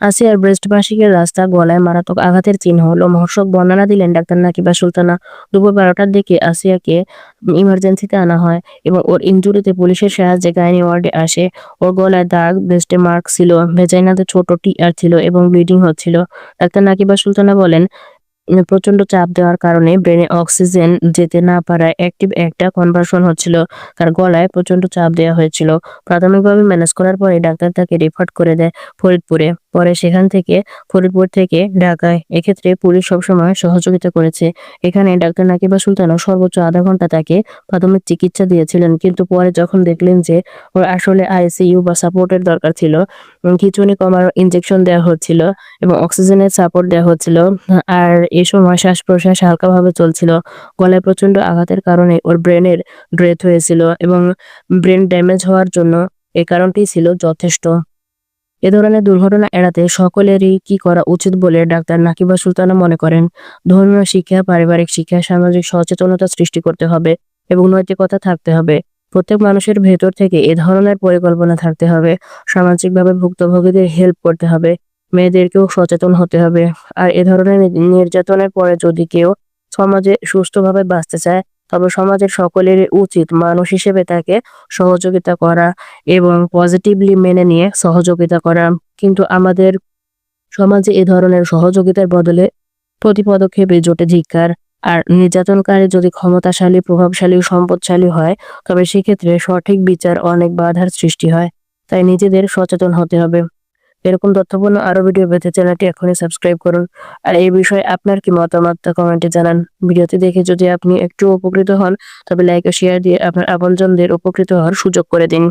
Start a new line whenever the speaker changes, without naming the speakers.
আসিয়ার ব্রেস্ট বার্ষিকের রাস্তা গলায় মারাত্মক আঘাতের চিহ্ন হলো। মহর্ষক বর্ণনা দিলেন, ডাক্তার নাকিবা সুলতানা দুপুর বারোটার দিকে আসিয়াকে ইমার্জেন্সিতে আনা হয় এবং ওর ইনজুরিতে পুলিশের সাহায্যে গাইনি ওয়ার্ডে আসে। ওর গলায় দাগ ব্রেস্টে মার্ক ছিল, ভেজাইনাতে ছোট টিআর ছিল এবং ব্লিডিং হচ্ছিল। ডাক্তার নাকিবা সুলতানা বলেন প্রচণ্ড চাপ দেওয়ার কারণে ব্রেনে অক্সিজেন যেতে না পারায় অ্যাক্টিভ একটা কনভার্সন হচ্ছিল, তার গলায় প্রচণ্ড চাপ দেওয়া হয়েছিল। প্রাথমিকভাবে ম্যানেজ করার পরে ডাক্তার তাকে রেফার করে দেয় ফরিদপুরে। পরে সেখান থেকে ফরিদপুর থেকে ঢাকায়। এক্ষেত্রে পুলিশ সবসময় সহযোগিতা করেছে। এখানে ডাক্তার নাকিবা সুলতানও সর্বোচ্চ আধা ঘণ্টা তাকে প্রাথমিক চিকিৎসা দিয়েছিলেন। কিন্তু পরে যখন দেখলেন যে ওর আসলে আইসিইউ বা সাপোর্টের দরকার ছিল খিঁচুনি কমার ইনজেকশন দেওয়া হচ্ছিল এবং অক্সিজেনের সাপোর্ট দেওয়া হচ্ছিল, আর এ সময় শ্বাস প্রশ্বাস হালকাভাবে চলছিল। গলায় প্রচণ্ড আঘাতের কারণে ওর ব্রেনের ড্রেথ হয়েছিল এবং ব্রেন ড্যামেজ হওয়ার জন্য এই কারণটি ছিল যথেষ্ট। এ ধরনের দুর্ঘটনা এড়াতে সকলেরই কি করা উচিত বলে ডাক্তার নাকিবা সুলতানা মনে করেন? ধর্মীয় শিক্ষা, পারিবারিক শিক্ষা, সামাজিক সচেতনতা সৃষ্টি করতে হবে এবং নৈতিকতা থাকতে হবে। প্রত্যেক মানুষের ভেতর থেকে এ ধরনের পরিকল্পনা থাকতে হবে। সামাজিকভাবে ভুক্তভোগীদের হেল্প করতে হবে। মেয়েদেরকেও সচেতন হতে হবে। আর এ ধরনের নির্যাতনের পরে যদি কেউ সমাজে সুস্থভাবে বাঁচতে চায় তবে সমাজের সকলের উচিত মানুষ হিসেবে তাকে সহযোগিতা করা এবং পজিটিভলি মেনে নিয়ে সহযোগিতা করা। কিন্তু আমাদের সমাজে এ ধরনের সহযোগিতার বদলে প্রতি পদক্ষেপে জোটে ধিক্কার আর নির্যাতনকারী যদি ক্ষমতাশালী, প্রভাবশালী সম্পদশালী হয়, তবে সেক্ষেত্রে সঠিক বিচার অনেক বাধার সৃষ্টি হয়। তাই নিজেদের সচেতন হতে হবে। এরকম তথ্যপূর্ণ আরও ভিডিও পেতে চ্যানেলটি এখনই সাবস্ক্রাইব করুন। আর এই বিষয়ে আপনার কি মতামত তা কমেন্টে জানান। ভিডিওটি দেখে যদি আপনি একটু উপকৃত হন, তবে লাইক ও শেয়ার দিয়ে আপনার আপনজনদের উপকৃত হওয়ার সুযোগ করে দিন।